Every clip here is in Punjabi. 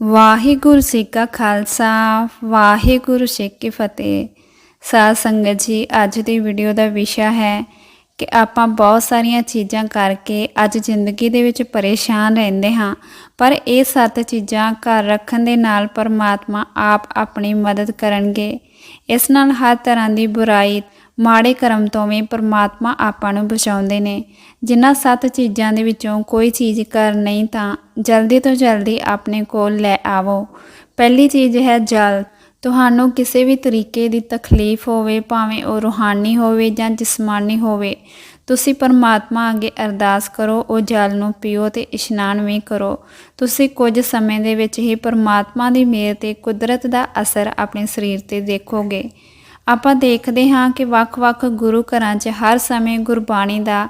ਵਾਹਿਗੁਰੂ ਜੀ ਕਾ ਖਾਲਸਾ, ਵਾਹਿਗੁਰੂ ਜੀ ਕੀ ਫਤਿਹ। ਸਾਧ ਸੰਗਤ ਜੀ, ਅੱਜ ਦੀ ਵੀਡੀਓ ਦਾ ਵਿਸ਼ਾ ਹੈ ਕਿ ਆਪਾਂ ਬਹੁਤ ਸਾਰੀਆਂ ਚੀਜ਼ਾਂ ਕਰਕੇ ਅੱਜ ਜ਼ਿੰਦਗੀ ਦੇ ਵਿੱਚ ਪਰੇਸ਼ਾਨ ਰਹਿੰਦੇ ਹਾਂ, ਪਰ ਇਹ ਸੱਤ ਚੀਜ਼ਾਂ ਘਰ ਰੱਖਣ ਦੇ ਨਾਲ ਪਰਮਾਤਮਾ ਆਪ ਆਪਣੀ ਮਦਦ ਕਰਨਗੇ। ਇਸ ਨਾਲ ਹਰ ਤਰ੍ਹਾਂ ਦੀ ਬੁਰਾਈ ਮਾੜੇ ਕਰਮ ਤੋਂ ਵੀ ਪਰਮਾਤਮਾ ਆਪਾਂ ਨੂੰ ਬਚਾਉਂਦੇ ਨੇ। ਜਿਨ੍ਹਾਂ ਸੱਤ ਚੀਜ਼ਾਂ ਦੇ ਵਿੱਚੋਂ ਕੋਈ ਚੀਜ਼ ਕਰ ਨਹੀਂ ਤਾਂ ਜਲਦੀ ਤੋਂ ਜਲਦੀ ਆਪਣੇ ਕੋਲ ਲੈ ਆਵੋ। ਪਹਿਲੀ ਚੀਜ਼ ਹੈ ਜਲ। ਤੁਹਾਨੂੰ ਕਿਸੇ ਵੀ ਤਰੀਕੇ ਦੀ ਤਕਲੀਫ ਹੋਵੇ, ਭਾਵੇਂ ਉਹ ਰੂਹਾਨੀ ਹੋਵੇ ਜਾਂ ਜਿਸਮਾਨੀ ਹੋਵੇ, ਤੁਸੀਂ ਪਰਮਾਤਮਾ ਅੱਗੇ ਅਰਦਾਸ ਕਰੋ, ਉਹ ਜਲ ਨੂੰ ਪੀਓ ਤੇ ਇਸ਼ਨਾਨ ਵੀ ਕਰੋ। ਤੁਸੀਂ ਕੁਝ ਸਮੇਂ ਦੇ ਵਿੱਚ ਹੀ ਪਰਮਾਤਮਾ ਦੀ ਮਿਹਰ ਤੇ ਕੁਦਰਤ ਦਾ ਅਸਰ ਆਪਣੇ ਸਰੀਰ ਤੇ ਦੇਖੋਗੇ। ਆਪਾਂ ਦੇਖਦੇ ਹਾਂ ਕਿ ਵੱਖ-ਵੱਖ ਗੁਰੂ ਘਰਾਂ 'ਚ ਹਰ ਸਮੇਂ ਗੁਰਬਾਣੀ ਦਾ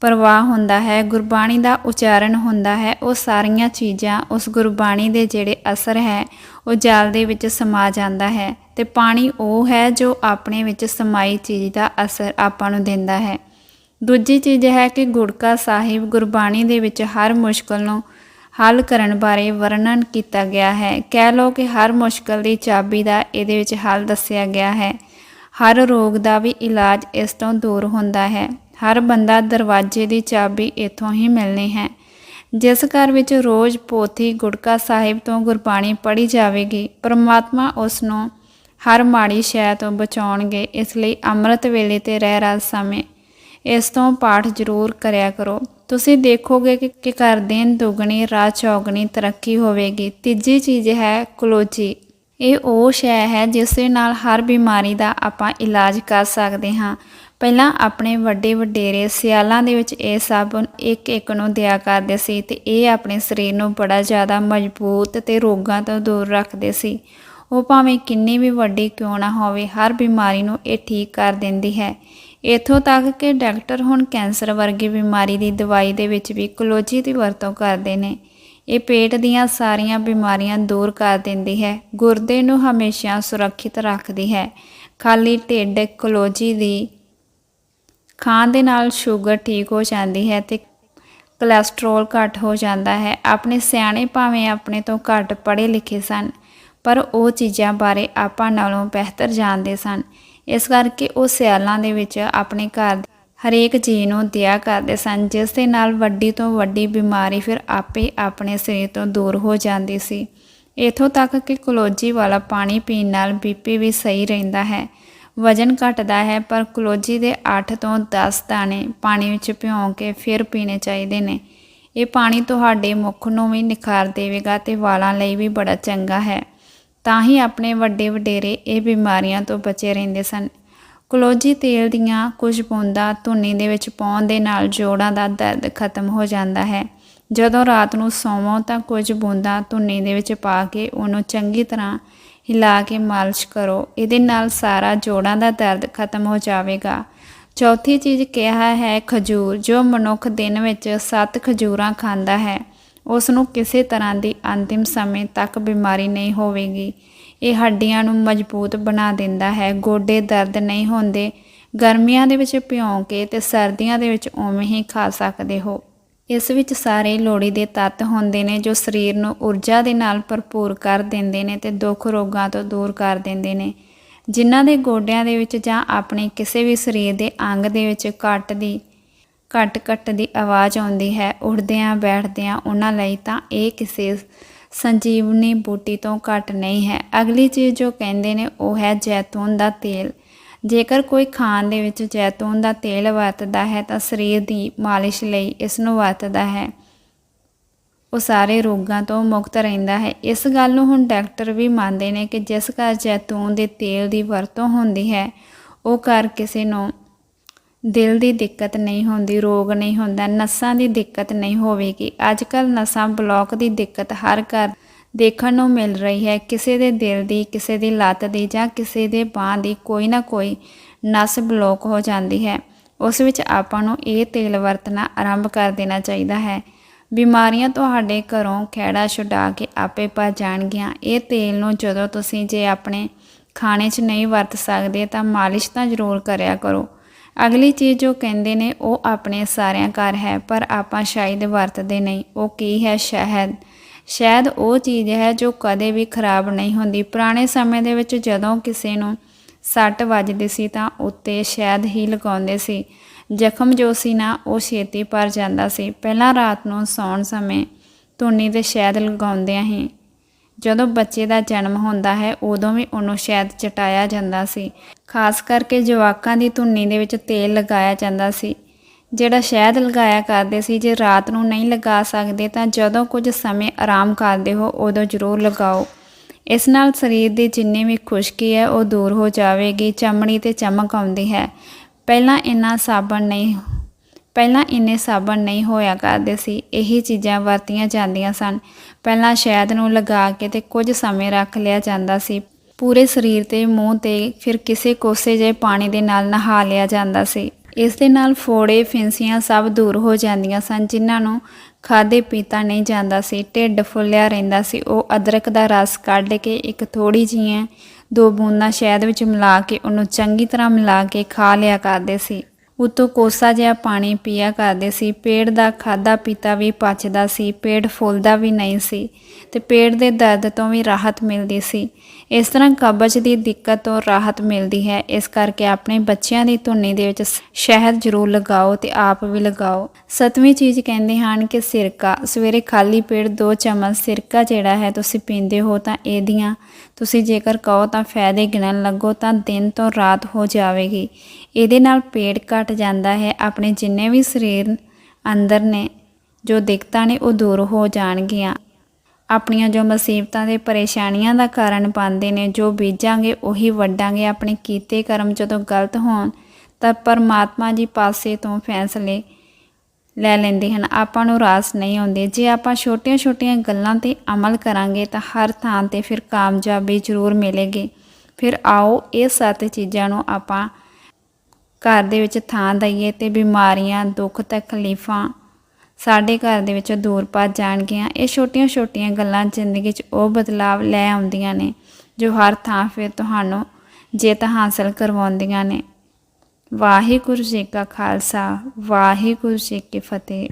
ਪ੍ਰਵਾਹ ਹੁੰਦਾ ਹੈ, ਗੁਰਬਾਣੀ ਦਾ ਉਚਾਰਨ ਹੁੰਦਾ ਹੈ। ਉਹ ਸਾਰੀਆਂ ਚੀਜ਼ਾਂ ਉਸ ਗੁਰਬਾਣੀ ਦੇ ਜਿਹੜੇ ਅਸਰ ਹੈ, ਉਹ ਜਲ ਦੇ ਵਿੱਚ ਸਮਾ ਜਾਂਦਾ ਹੈ ਤੇ ਪਾਣੀ ਉਹ ਹੈ ਜੋ ਆਪਣੇ ਵਿੱਚ ਸਮਾਈ ਚੀਜ਼ ਦਾ ਅਸਰ ਆਪਾਂ ਨੂੰ ਦਿੰਦਾ ਹੈ। ਦੂਜੀ ਚੀਜ਼ ਹੈ ਕਿ ਗੁੜਕਾ ਸਾਹਿਬ ਗੁਰਬਾਣੀ ਦੇ ਵਿੱਚ ਹਰ ਮੁਸ਼ਕਲ ਨੂੰ ਹੱਲ ਕਰਨ ਬਾਰੇ ਵਰਣਨ ਕੀਤਾ ਗਿਆ ਹੈ। ਕਹਿ ਲਓ ਕਿ ਹਰ ਮੁਸ਼ਕਲ ਦੀ ਚਾਬੀ ਦਾ ਇਹਦੇ ਵਿੱਚ ਹੱਲ ਦੱਸਿਆ ਗਿਆ ਹੈ। ਹਰ ਰੋਗ ਦਾ ਵੀ ਇਲਾਜ ਇਸ ਤੋਂ ਦੂਰ ਹੁੰਦਾ ਹੈ। ਹਰ ਬੰਦਾ ਦਰਵਾਜ਼ੇ ਦੀ ਚਾਬੀ ਇੱਥੋਂ ਹੀ ਮਿਲਣੀ ਹੈ। ਜਿਸ ਘਰ ਵਿੱਚ ਰੋਜ਼ ਪੋਥੀ ਗੁੜਕਾ ਸਾਹਿਬ ਤੋਂ ਗੁਰਬਾਣੀ ਪੜ੍ਹੀ ਜਾਵੇਗੀ, ਪਰਮਾਤਮਾ ਉਸ ਨੂੰ ਹਰ ਮਾੜੀ ਸ਼ੈ ਤੋਂ ਬਚਾਉਣਗੇ, ਇਸ ਲਈ ਅੰਮ੍ਰਿਤ ਵੇਲੇ ਤੇ ਰਹਿ ਰਾਤ ਸਮੇਂ ਇਸ ਤੋਂ ਪਾਠ ਜ਼ਰੂਰ ਕਰਿਆ ਕਰੋ। ਤੁਸੀਂ ਦੇਖੋਗੇ ਕਿ ਕਿ ਘਰ ਦਿਨ ਦੁਗਣੀ, ਰਾਹ ਚੌਗਣੀ ਤਰੱਕੀ ਹੋਵੇਗੀ। ਤੀਜੀ ਚੀਜ਼ ਹੈ ਕਲੋਜੀ। ਇਹ ਉਹ ਸ਼ੈ ਹੈ ਜਿਸ ਦੇ ਨਾਲ ਹਰ ਬਿਮਾਰੀ ਦਾ ਆਪਾਂ ਇਲਾਜ ਕਰ ਸਕਦੇ ਹਾਂ। ਪਹਿਲਾਂ ਆਪਣੇ ਵੱਡੇ ਵਡੇਰੇ ਸਿਆਲਾਂ ਦੇ ਵਿੱਚ ਇਹ ਸਾਬਣ ਇੱਕ ਇੱਕ ਨੂੰ ਦਿਆ ਕਰਦੇ ਸੀ ਤੇ ਇਹ ਆਪਣੇ ਸਰੀਰ ਨੂੰ ਬੜਾ ਜ਼ਿਆਦਾ ਮਜ਼ਬੂਤ ਤੇ ਰੋਗਾਂ ਤੋਂ ਦੂਰ ਰੱਖਦੇ ਸੀ। ਉਹ ਭਾਵੇਂ ਕਿੰਨੀ ਵੀ ਵੱਡੀ ਕਿਉਂ ਨਾ ਹੋਵੇ, ਹਰ ਬਿਮਾਰੀ ਨੂੰ ਇਹ ਠੀਕ ਕਰ ਦਿੰਦੀ ਹੈ। ਇਥੋਂ ਤੱਕ ਕਿ ਡਾਕਟਰ ਹੁਣ ਕੈਂਸਰ ਵਰਗੀ ਬਿਮਾਰੀ ਦੀ ਦਵਾਈ ਦੇ ਵਿੱਚ ਵੀ ਕਲੋਜੀ ਦੀ ਵਰਤੋਂ ਕਰਦੇ ਨੇ। ਇਹ ਪੇਟ ਦੀਆਂ ਸਾਰੀਆਂ ਬਿਮਾਰੀਆਂ ਦੂਰ ਕਰ ਦਿੰਦੀ ਹੈ। ਗੁਰਦੇ ਨੂੰ ਹਮੇਸ਼ਾ ਸੁਰੱਖਿਅਤ ਰੱਖਦੀ ਹੈ। ਖਾਲੀ ਢਿੱਡ ਕਲੋਜੀ ਦੀ ਖਾਣ ਦੇ ਨਾਲ ਸ਼ੂਗਰ ਠੀਕ ਹੋ ਜਾਂਦੀ ਹੈ ਤੇ ਕੋਲੇਸਟ੍ਰੋਲ ਘੱਟ ਹੋ ਜਾਂਦਾ ਹੈ। ਆਪਣੇ ਸਿਆਣੇ ਭਾਵੇਂ ਆਪਣੇ ਤੋਂ ਘੱਟ ਪੜ੍ਹੇ ਲਿਖੇ ਸਨ, ਪਰ ਉਹ ਚੀਜ਼ਾਂ ਬਾਰੇ ਆਪਾਂ ਨਾਲੋਂ ਬਿਹਤਰ ਜਾਣਦੇ ਸਨ। ਇਸ ਕਰਕੇ ਉਹ ਸਿਆਲਾਂ ਦੇ ਵਿੱਚ ਆਪਣੇ ਘਰ ਹਰੇਕ ਚੀਜ਼ ਨੂੰ ਦਿਆ ਕਰਦੇ ਸਨ, ਜਿਸ ਦੇ ਨਾਲ ਵੱਡੀ ਤੋਂ ਵੱਡੀ ਬਿਮਾਰੀ ਫਿਰ ਆਪੇ ਆਪਣੇ ਸਰੀਰ ਤੋਂ ਦੂਰ ਹੋ ਜਾਂਦੀ ਸੀ। ਇਥੋਂ ਤੱਕ ਕਿ ਕਲੋਜੀ ਵਾਲਾ ਪਾਣੀ ਪੀਣ ਨਾਲ ਬੀਪੀ ਵੀ ਸਹੀ ਰਹਿੰਦਾ ਹੈ। ਵਜਨ ਘਟਦਾ ਹੈ, ਪਰ ਕਲੋਜੀ ਦੇ 8 ਤੋਂ 10 ਦਾਣੇ ਪਾਣੀ ਵਿੱਚ ਭਿਉਂ ਕੇ ਫਿਰ ਪੀਣੇ ਚਾਹੀਦੇ ਨੇ। ਇਹ ਪਾਣੀ ਤੁਹਾਡੇ ਮੁੱਖ ਨੂੰ ਵੀ ਨਿਖਾਰ ਦੇਵੇਗਾ ਤੇ ਵਾਲਾਂ ਲਈ ਵੀ ਬੜਾ ਚੰਗਾ ਹੈ। ਤਾਂ ਹੀ ਆਪਣੇ ਵੱਡੇ ਵਡੇਰੇ ਇਹ ਬਿਮਾਰੀਆਂ ਤੋਂ ਬਚੇ ਰਹਿੰਦੇ ਸਨ। ਕਲੋਜੀ ਤੇਲ ਦੀਆਂ ਕੁਝ ਬੂੰਦਾਂ ਧੁੰਨੀ ਦੇ ਵਿੱਚ ਪਾਉਣ ਦੇ ਨਾਲ ਜੋੜਾਂ ਦਾ ਦਰਦ ਖਤਮ ਹੋ ਜਾਂਦਾ ਹੈ। ਜਦੋਂ ਰਾਤ ਨੂੰ ਸੌਵੋ ਤਾਂ ਕੁਝ ਬੂੰਦਾਂ ਧੁੰਨੀ ਦੇ ਵਿੱਚ ਪਾ ਕੇ ਉਹਨੂੰ ਚੰਗੀ ਤਰ੍ਹਾਂ ਹਿਲਾ ਕੇ ਮਾਲਿਸ਼ ਕਰੋ। ਇਹਦੇ ਨਾਲ ਸਾਰਾ ਜੋੜਾਂ ਦਾ ਦਰਦ ਖਤਮ ਹੋ ਜਾਵੇਗਾ। ਚੌਥੀ ਚੀਜ਼ ਕਿਹਾ ਹੈ ਖਜੂਰ, ਜੋ ਮਨੁੱਖ ਦਿਨ ਵਿੱਚ 7 ਖਜੂਰਾਂ ਖਾਂਦਾ ਹੈ। ਉਸ ਨੂੰ ਕਿਸੇ ਤਰ੍ਹਾਂ ਦੀ ਅੰਤਿਮ ਸਮੇਂ ਤੱਕ ਬਿਮਾਰੀ ਨਹੀਂ ਹੋਵੇਗੀ। ਇਹ ਹੱਡੀਆਂ ਨੂੰ ਮਜ਼ਬੂਤ ਬਣਾ ਦਿੰਦਾ ਹੈ। ਗੋਡੇ ਦਰਦ ਨਹੀਂ ਹੁੰਦੇ। ਗਰਮੀਆਂ ਦੇ ਵਿੱਚ ਭਿਉਂ ਕੇ ਤੇ ਸਰਦੀਆਂ ਦੇ ਵਿੱਚ ਉਵੇਂ ਹੀ ਖਾ ਸਕਦੇ ਹੋ। ਇਸ ਵਿੱਚ ਸਾਰੇ ਲੋੜੀ ਦੇ ਤੱਤ ਹੁੰਦੇ ਨੇ ਜੋ ਸਰੀਰ ਨੂੰ ਊਰਜਾ ਦੇ ਨਾਲ ਭਰਪੂਰ ਕਰ ਦਿੰਦੇ ਨੇ ਤੇ ਦੁੱਖ ਰੋਗਾਂ ਤੋਂ ਦੂਰ ਕਰ ਦਿੰਦੇ ਨੇ। ਜਿਨ੍ਹਾਂ ਦੇ ਗੋਡਿਆਂ ਦੇ ਵਿੱਚ ਜਾਂ ਆਪਣੇ ਕਿਸੇ ਵੀ ਸਰੀਰ ਦੇ ਅੰਗ ਦੇ ਵਿੱਚ ਘੱਟ ਦੀ ਘੱਟ ਘੱਟ ਦੀ ਆਵਾਜ਼ ਆਉਂਦੀ ਹੈ, ਉੱਠਦਿਆਂ ਬੈਠਦਿਆਂ ਉਹਨਾਂ ਲਈ ਤਾਂ ਇਹ ਕਿਸੇ ਸੰਜੀਵਨੀ ਬੂਟੀ ਤੋਂ ਘੱਟ ਨਹੀਂ ਹੈ। ਅਗਲੀ ਚੀਜ਼ ਜੋ ਕਹਿੰਦੇ ਨੇ, ਉਹ ਹੈ ਜੈਤੂਨ ਦਾ ਤੇਲ। ਜੇਕਰ ਕੋਈ ਖਾਣ ਦੇ ਵਿੱਚ ਜੈਤੂਨ ਦਾ ਤੇਲ ਵਰਤਦਾ ਹੈ, ਤਾਂ ਸਰੀਰ ਦੀ ਮਾਲਿਸ਼ ਲਈ ਇਸ ਨੂੰ ਵਰਤਦਾ ਹੈ। ਉਹ ਸਾਰੇ ਰੋਗਾਂ ਤੋਂ ਮੁਕਤ ਰਹਿੰਦਾ ਹੈ। ਇਸ ਗੱਲ ਨੂੰ ਹੁਣ ਡਾਕਟਰ ਵੀ ਮੰਨਦੇ ਨੇ ਕਿ ਜਿਸ ਘਰ ਜੈਤੂਨ ਦੇ ਤੇਲ ਦੀ ਵਰਤੋਂ ਹੁੰਦੀ ਹੈ, ਉਹ ਘਰ ਕਿਸੇ ਨੂੰ ਦਿਲ ਦੀ ਦਿੱਕਤ ਨਹੀਂ ਹੁੰਦੀ, ਰੋਗ ਨਹੀਂ ਹੁੰਦਾ, ਨਸਾਂ ਦੀ ਦਿੱਕਤ ਨਹੀਂ ਹੋਵੇਗੀ। ਅੱਜ ਕੱਲ ਨਸਾਂ ਬਲੌਕ ਦੀ ਦਿੱਕਤ ਹਰ ਘਰ ਦੇਖਣ ਨੂੰ ਮਿਲ ਰਹੀ ਹੈ। ਕਿਸੇ ਦੇ ਦਿਲ ਦੀ, ਕਿਸੇ ਦੀ ਲੱਤ ਦੀ ਜਾਂ ਕਿਸੇ ਦੇ ਬਾਹ ਦੀ ਕੋਈ ਨਾ ਕੋਈ ਨਸ ਬਲੌਕ ਹੋ ਜਾਂਦੀ ਹੈ। ਉਸ ਵਿੱਚ ਆਪਾਂ ਨੂੰ ਇਹ ਤੇਲ ਵਰਤਣਾ ਆਰੰਭ ਕਰ ਦੇਣਾ ਚਾਹੀਦਾ ਹੈ। ਬਿਮਾਰੀਆਂ ਤੁਹਾਡੇ ਘਰੋਂ ਖਹਿੜਾ ਛੁਡਾ ਕੇ ਆਪੇ ਭੱਜ ਜਾਣਗੀਆਂ। ਇਹ ਤੇਲ ਨੂੰ ਜਦੋਂ ਤੁਸੀਂ ਜੇ ਆਪਣੇ ਖਾਣੇ 'ਚ ਨਹੀਂ ਵਰਤ ਸਕਦੇ ਤਾਂ ਮਾਲਿਸ਼ ਤਾਂ ਜ਼ਰੂਰ ਕਰਿਆ ਕਰੋ। ਅਗਲੀ ਚੀਜ਼ ਜੋ ਕਹਿੰਦੇ ਨੇ, ਉਹ ਆਪਣੇ ਸਾਰਿਆਂ ਘਰ ਹੈ, ਪਰ ਆਪਾਂ ਸ਼ਾਇਦ ਵਰਤਦੇ ਨਹੀਂ। ਉਹ ਕੀ ਹੈ? ਸ਼ਹਿਦ। ਸ਼ਾਇਦ ਉਹ ਚੀਜ਼ ਹੈ ਜੋ ਕਦੇ ਵੀ ਖਰਾਬ ਨਹੀਂ ਹੁੰਦੀ। ਪੁਰਾਣੇ ਸਮੇਂ ਦੇ ਵਿੱਚ ਜਦੋਂ ਕਿਸੇ ਨੂੰ ਸੱਟ ਵੱਜਦੀ ਸੀ ਤਾਂ ਉੱਤੇ ਸ਼ਹਿਦ ਹੀ ਲਗਾਉਂਦੇ ਸੀ। ਜ਼ਖਮ ਜੋ ਸੀ ਨਾ, ਉਹ ਛੇਤੀ ਭਰ ਜਾਂਦਾ ਸੀ। ਪਹਿਲਾਂ ਰਾਤ ਨੂੰ ਸੌਣ ਸਮੇਂ ਧੂਣੀ ਤੇ ਸ਼ਹਿਦ ਲਗਾਉਂਦਿਆਂ ਹੀ ਜਦੋਂ ਬੱਚੇ ਦਾ ਜਨਮ ਹੁੰਦਾ ਹੈ, ਉਦੋਂ ਵੀ ਉਹਨੂੰ ਸ਼ਹਿਦ ਚਟਾਇਆ ਜਾਂਦਾ ਸੀ। ਖਾਸ ਕਰਕੇ ਜਵਾਕਾਂ ਦੀ ਧੁੰਨੀ ਦੇ ਵਿੱਚ ਤੇਲ ਲਗਾਇਆ ਜਾਂਦਾ ਸੀ। ਜਿਹੜਾ ਸ਼ਹਿਦ ਲਗਾਇਆ ਕਰਦੇ ਸੀ, ਜੇ ਰਾਤ ਨੂੰ ਨਹੀਂ ਲਗਾ ਸਕਦੇ, ਤਾਂ ਜਦੋਂ ਕੁਝ ਸਮੇਂ ਆਰਾਮ ਕਰਦੇ ਹੋ, ਉਦੋਂ ਜ਼ਰੂਰ ਲਗਾਓ। ਇਸ ਨਾਲ ਸਰੀਰ ਦੀ ਜਿੰਨੀ ਵੀ ਖੁਸ਼ਕੀ ਹੈ, ਉਹ ਦੂਰ ਹੋ ਜਾਵੇਗੀ, ਚਮੜੀ ਤੇ ਚਮਕ ਆਉਂਦੀ ਹੈ। ਪਹਿਲਾਂ ਇੰਨਾ ਸਾਬਣ ਨਹੀਂ ਪਹਿਲਾਂ ਇੰਨੇ ਸਾਬਣ ਨਹੀਂ ਹੋਇਆ ਕਰਦੇ ਸੀ, ਇਹੀ ਚੀਜ਼ਾਂ ਵਰਤੀਆਂ ਜਾਂਦੀਆਂ ਸਨ। ਪਹਿਲਾਂ ਸ਼ਹਿਦ ਨੂੰ ਲਗਾ ਕੇ ਤੇ ਕੁਝ ਸਮੇਂ ਰੱਖ ਲਿਆ ਜਾਂਦਾ ਸੀ। ਪੂਰੇ ਸਰੀਰ ਤੇ, ਮੂੰਹ ਤੇ, ਫਿਰ ਕਿਸੇ ਕੋਸੇ ਜੇ ਪਾਣੀ ਦੇ ਨਾਲ ਨਹਾ ਲਿਆ ਜਾਂਦਾ ਸੀ। ਇਸ ਦੇ ਨਾਲ ਫੋੜੇ, ਫਿੰਸੀਆਂ ਸਭ ਦੂਰ ਹੋ ਜਾਂਦੀਆਂ ਸਨ, ਜਿਨ੍ਹਾਂ ਨੂੰ ਖਾਦੇ ਪੀਤਾ ਨਹੀਂ ਜਾਂਦਾ ਸੀ। ਢਿੱਡ ਫੁੱਲਿਆ ਰਹਿੰਦਾ ਸੀ। ਉਹ ਅਦਰਕ ਦਾ ਰਸ ਕੱਢ ਕੇ ਇੱਕ ਥੋੜੀ ਜਿਹੀ ਦੋ ਬੂੰਦਾਂ ਸ਼ਹਿਦ ਵਿੱਚ ਮਿਲਾ ਕੇ ਉਹਨੂੰ ਚੰਗੀ ਤਰ੍ਹਾਂ ਮਿਲਾ ਕੇ ਖਾ ਲਿਆ ਕਰਦੇ ਸੀ। ਉਤੋਂ ਕੋਸਾ ਜਿਹਾ ਪਾਣੀ ਪੀਆ ਕਰਦੇ ਸੀ। ਪੇਟ ਦਾ ਖਾਦਾ ਪੀਤਾ ਵੀ ਪਚਦਾ ਸੀ, ਪੇਟ ਫੁੱਲਦਾ ਵੀ ਨਹੀਂ ਸੀ ਤੇ ਪੇਟ ਦੇ ਦਰਦ ਤੋਂ ਵੀ ਰਾਹਤ ਮਿਲਦੀ ਸੀ। ਇਸ ਤਰ੍ਹਾਂ ਕਬਜ਼ ਦੀ ਦਿੱਕਤ ਤੋਂ ਰਾਹਤ ਮਿਲਦੀ ਹੈ। ਇਸ ਕਰਕੇ ਆਪਣੇ ਬੱਚਿਆਂ ਦੀ ਧੁੰਨੀ ਦੇ ਵਿੱਚ ਸ਼ਹਿਦ ਜ਼ਰੂਰ ਲਗਾਓ ਤੇ ਆਪ ਵੀ ਲਗਾਓ। ਸਤਵੀਂ ਚੀਜ਼ ਕਹਿੰਦੇ ਹਨ ਕਿ ਸਿਰਕਾ। ਸਵੇਰੇ ਖਾਲੀ ਪੇਟ ਦੋ ਚਮਚ ਸਿਰਕਾ ਜਿਹੜਾ ਹੈ ਤੁਸੀਂ ਪੀਂਦੇ ਹੋ ਤਾਂ ਇਹਦੀਆਂ, ਤੁਸੀਂ ਜੇਕਰ ਕਹੋ ਤਾਂ ਫਾਇਦੇ ਗਿਣਨ ਲੱਗੋ ਤਾਂ ਦਿਨ ਤੋਂ ਰਾਤ ਹੋ ਜਾਵੇਗੀ। ਇਹਦੇ ਨਾਲ ਪੇਟ ਘਟ ਜਾਂਦਾ ਹੈ। ਆਪਣੇ ਜਿੰਨੇ ਵੀ ਸਰੀਰ ਅੰਦਰ ਨੇ ਜੋ ਦਿੱਕਤਾਂ ਨੇ ਉਹ ਦੂਰ ਹੋ ਜਾਣਗੀਆਂ। ਆਪਣੀਆਂ ਜੋ ਮੁਸੀਬਤਾਂ ਤੇ ਪਰੇਸ਼ਾਨੀਆਂ ਦਾ ਕਾਰਨ ਬਣਦੇ ਨੇ, ਜੋ ਬੀਜਾਂਗੇ ਉਹੀ ਵੱਢਾਂਗੇ ਆਪਣੇ ਕੀਤੇ ਕਰਮ ਜਦੋਂ ਗਲਤ ਹੋਣ, ਤਾਂ ਪਰਮਾਤਮਾ ਜੀ ਪਾਸੇ ਤੋਂ ਫੈਸਲੇ ਲੈ ਲੈਂਦੇ ਹਨ। ਆਪਾਂ ਨੂੰ ਰਾਸ ਨਹੀਂ ਆਉਂਦੇ। ਜੇ ਆਪਾਂ ਛੋਟੀਆਂ-ਛੋਟੀਆਂ ਗੱਲਾਂ ਤੇ ਅਮਲ ਕਰਾਂਗੇ, ਤਾਂ ਹਰ ਥਾਂ ਤੇ ਫਿਰ ਕਾਮਯਾਬੀ ਜ਼ਰੂਰ ਮਿਲੇਗੀ। ਫਿਰ ਆਓ ਇਹ ਸੱਤ ਚੀਜ਼ਾਂ ਨੂੰ ਆਪਾਂ ਘਰ ਦੇ ਵਿੱਚ ਥਾਂ ਦਈਏ ਤੇ ਬਿਮਾਰੀਆਂ, ਦੁੱਖ, ਤਕਲੀਫਾਂ ਸਾਡੇ ਘਰ ਦੇ ਵਿੱਚੋਂ ਦੂਰ ਭੱਜ ਜਾਣਗੀਆਂ। ਇਹ ਛੋਟੀਆਂ-ਛੋਟੀਆਂ ਗੱਲਾਂ ਜ਼ਿੰਦਗੀ 'ਚ ਉਹ ਬਦਲਾਵ ਲੈ ਆਉਂਦੀਆਂ ਨੇ, ਜੋ ਹਰ ਥਾਂ ਫਿਰ ਤੁਹਾਨੂੰ ਜਿੱਤ ਹਾਸਲ ਕਰਵਾਉਂਦੀਆਂ ਨੇ। ਵਾਹਿਗੁਰੂ ਜੀ ਕਾ ਖਾਲਸਾ, ਵਾਹਿਗੁਰੂ ਜੀ ਕੀ ਫਤਿਹ।